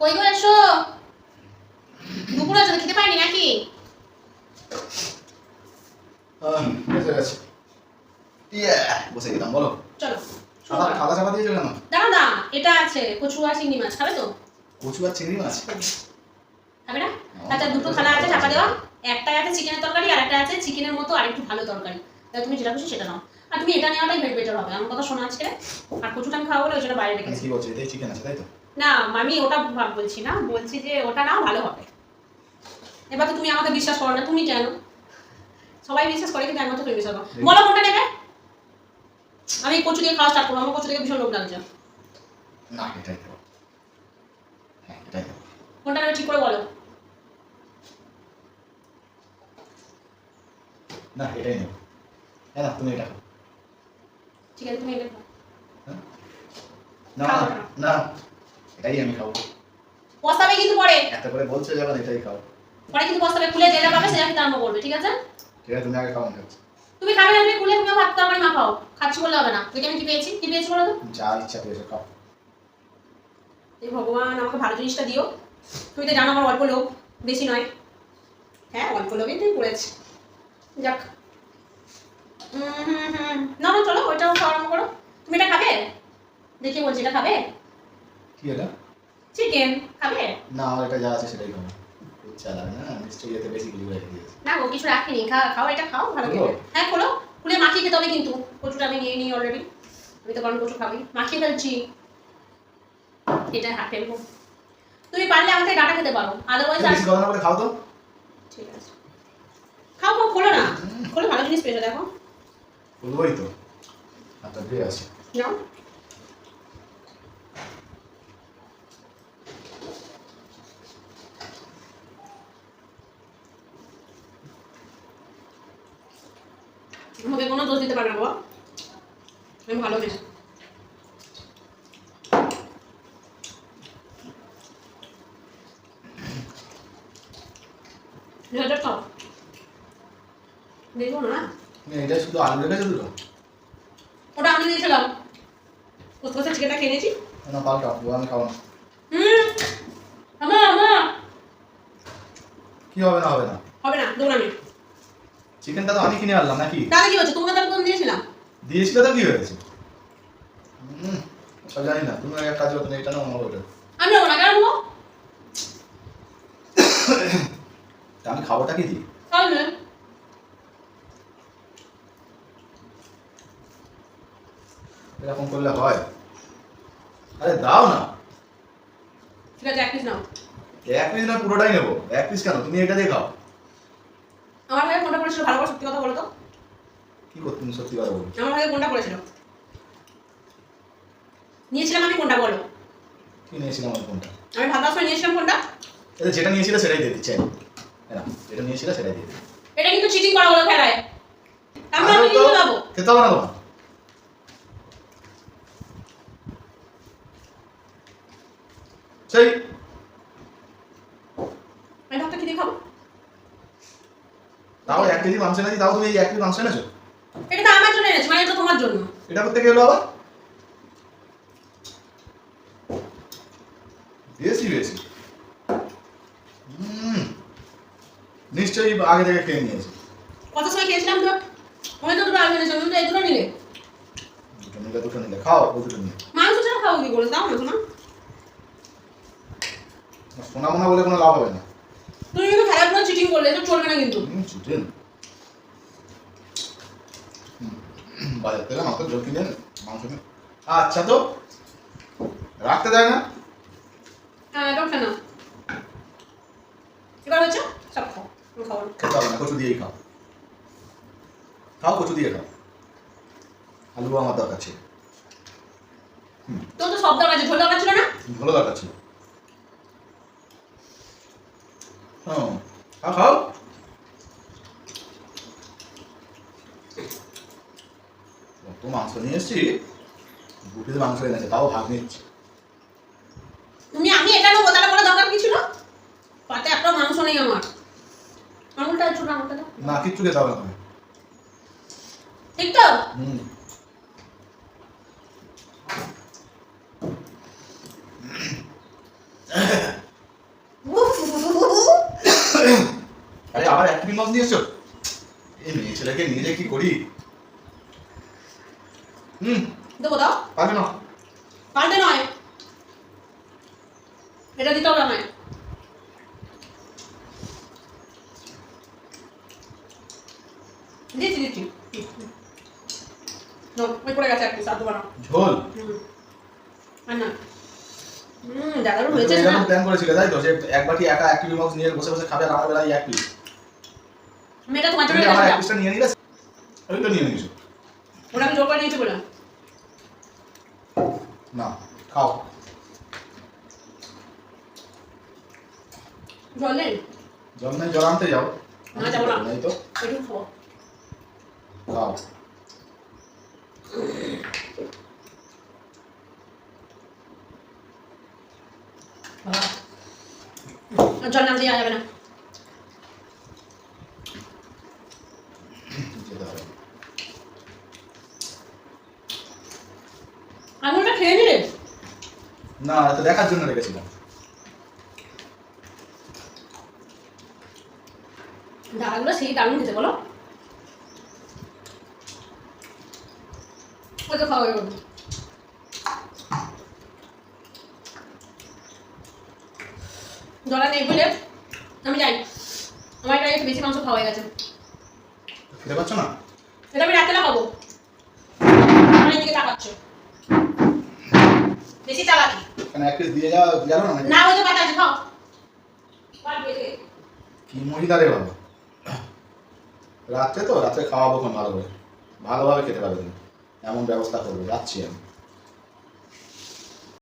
কই গো এসো? দুপুর আছে খেতে পাইনি নাকি? বসে ইয়ে বসে গেলাম বলো। চলো সাদা সাদা চাপা দিয়েছ কেন দাঁড়া না এটা আছে কচু আর চিংড়ি মাছ খাবে তো? কচু আর চিংড়ি মাছ? খাবে না? আচ্ছা দুটো থালা আছে চাপা দেওয়া। একটা আছে চিকেনের তরকারি আর একটা আছে চিকেনের মতো আর একটু ভালো তরকারি। তাই তুমি যেটা খুশি সেটা নাও। আর তুমি এটা নেওয়াটাই বেটার হবে। আমার কথা শোনা আজকে। আর কচুটা আমি খাওয়া বলে ওই জন্য বাইরে মানে রেখেছি। কি বলছো? এটাই চিকেন আছে তাই তো? না আমি ওটা বলছি না বলছি যে ওটা নাও ভালো হবে। এবার তো তুমি আমাকে বিশ্বাস করো না তুমি কেন? সবাই বিশ্বাস করে কিন্তু একমাত্র তুমি বিশ্বাস করো। বলো কোনটা নেবে? আমি কচু দিয়ে খাওয়া স্টার্ট করব আমার কচু থেকে ভীষণ লোভ লাগছে। না এটাই দেবো। হ্যাঁ কোনটা নেবে ঠিক করে বলো। না এটাই নেব। না তুমি এটা ঠিক আছে তুমি এটা হ্যাঁ? না না, না এটাই আমি খাব। পস্তাবে কিন্তু পরে। এত করে বলছো যখন এটাই খাও। পরে কিন্তু পস্তাবে খুলে যেটা পাবে সেটা কিন্তু আরম্ভ করবে ঠিক আছে? ঠিক আছে তুমি আগে খাও খাচ্ছি। তুমি খাবে না তুমি খুলে তুমি ভাত তরকারি না খাও। খাচ্ছি বললে হবে না। আমি কি পেয়েছি? কি পেয়েছি বলো তো? যা ইচ্ছা পেয়েছ খাও। এই ভগবান আমাকে ভালো জিনিসটা দিও। তুমি তো জানো আমার অল্প লোক বেশি নয়। হ্যাঁ অল্প লোকই তুই করেছি। যাক। উম, হুম, হুম। না না চলো ওইটাও খাওয়া আরম্ভ করো। তুমি এটা খাবে? দেখি বলছি এটা খাবে? কি এটা? চিকেন খাবে? না আমার এটা যা আছে সেটাই খাব। ইচ্ছা লাগে না নিশ্চয়ই এতে বেশি কিছু রেখে দিয়েছে। না গো কিছু রাখিনি খা খাও এটা খাও ভালো খোলো? হ্যাঁ খোলো। খুলে মাখিয়ে খেতে হবে কিন্তু। কচুটা আমি নিয়ে নিই অলরেডি আমি তো কারণ কচু খাবি মাখিয়ে ফেলছি। এটা হাত ফেলব তুমি পারলে আমাকে ডাটা খেতে পারো। আদারওয়াইজ না খাও তো। ঠিক আছে। খাও খাও খোলো না। খোলো ভালো জিনিস পেয়েছ দেখো। বলবোই তো। আচ্ছা দিয়ে আছে নাও আমাকে কোনো দোষ দিতে পারবে না বাবা। আমি ভালো মেয়ে দেখো না? এটা শুধু আলু রেখেছো দুটো? ওটা আমি দিয়েছিলাম কত কত চিকেনটা খেয়ে নিয়েছি? না পাল্টাও ও আমি খাব না। হুম। আমা আমা। কি হবে না হবে না? হবে না দৌড় আমি। চিকেনটা তো আমি কিনে আনলাম নাকি? তাহলে কি হচ্ছে তোমাকে তো আমি কোন দিয়েছিলাম? দিয়েছিলে তো কি হয়েছে? সব জানি না তুমি এক কাজ করতে এটা না আমার ওটা। আমি কেন নেব? তা আমি খাবোটা কি দিই তাহলে এরকম করলে হয়। আরে দাও না। ঠিক আছে এক পিস নাও। এক পিস না পুরোটাই নেব। এক পিস কেন? তুমি এটা দিয়ে খাও। আমার ভাই কোনটা করেছিল ভালো করে সত্যি কথা বলো তো কি করতে তুমি সত্যি কথা বলো আমার ভাই কোনটা করেছিল নিয়েছিলাম আমি কোনটা বলো। কি নিয়েছিলাম আমার ফোনটা আমি ভাবনা সময় নিয়েছিলাম কোনটা? এটা যেটা নিয়েছিল সেটাই দিয়ে দিচ্ছি আমি হ্যাঁ যেটা নিয়েছিলে সেটাই দিয়ে দিচ্ছি। এটা কিন্তু চিটিং করা হলো খেলায়। আমি আমি তো নিয়ে যাব খেতে হবে না তোমার। সেই আমি ভাতটা খেতে খাব তাও এক কেজি মাংস এনেছি তাও তুমি এই এক কেজি মাংস এনেছো? এটা তো আমার জন্য এনেছি মানে এটা তোমার জন্য। এটা করতে গেলো আবার? বেশি বেশি। নিশ্চয়ই আগে থেকে খেয়ে নিয়েছি। কত সময় খেয়েছিলাম তো? আমি তো দুটো আগে এনেছিলাম তুমি তো এই দুটো নিলে। দুটো নিলে দুটো নিলে। খাও ও দুটো নিয়ে। মাংস ছাড়া খাব কি করে দাও না শোনা সোনা মোনা বলে কোনো লাভ হবে না। তুমি কিন্তু খেলাধুলা চিটিং করলে তো চলবে না কিন্তু। ছুটেন বাজার থেকে মাত্র জল কিনে মাংস আচ্ছা তো। রাখতে দেয় না? হ্যাঁ ডক্টর না। এবার হচ্ছে সব খাও। খেতে হবে না কচু দিয়েই খাও। খাও কচু দিয়ে খাও। আলু আমার দরকার ছিল। তোর তো সব দরকার আছে ঝোল দরকার ছিল না? ভালো দরকার ছিল। হ্যাঁ খাও। ও মাংস নিয়ে এসছি বুফে মাংস এনেছে তাও ভাগ নিচ্ছি। তুমি আমি এটা নেব তাহলে বলে দরকার কিছু না পাতে একটা মাংস নেই আমার। আঙুলটা ছোট আঙুলটা না কিচ্ছু খেতে হবে না। ঠিক তো? হুম। আরে আবার এক মিনিট নিয়েছো এই মেয়ে ছেলেকে নিয়ে যে কি করি? হুম। দেবো দাও। পারবে না। পাল্টে নয়। এটা দিতে হবে আমায়। দিচ্ছি দিচ্ছি। ওই পড়ে গেছে একটু সাধ্য বানাও ঝোল। আর না। হুম দাদারও হয়েছে না। প্ল্যান করেছিলে তাই তো? যে এক বাটি একা এক কিলো মাছ নিয়ে বসে বসে খাবে আর আমার বেলায় এক মেয়েটা তোমার জন্য আমার এক পিসটা নিয়ে নিলে? ওই তো নিয়ে নিয়েছো। ওটা আমি জোর করে নিয়েছি বলে। না খাও। জল? নেই জল নেই জল আনতে যাও। না, যাব না। নেই তো। একটু খাব খাও। জল নাম দিয়ে যাবে না যেতে হবে আঙুলটা খেয়ে নিলে না এটা দেখার জন্য রেখেছিলাম। দাদাগুলো সেই দারুণ খেতে বলো। ওই তো খাওয়া গেল জলা নেই বলে আমি যাই। আমার এটা বেশি মাংস খাওয়া হয়ে গেছে। খেতে পাচ্ছ না? এটা আমি রাত্রে খাব। আমার দিকে তাকাচ্ছ। বেশি চালাকি। এখানে এক পিস দিয়ে যাওয়া জানো না না ওই তো পাতা আছে খাও। কি মহিলা রে বাবা। রাত্রে তো রাত্রে খাওয়াবো এখন ভালো করে ভালোভাবে খেতে পারবে এমন ব্যবস্থা করবে যাচ্ছি আমি।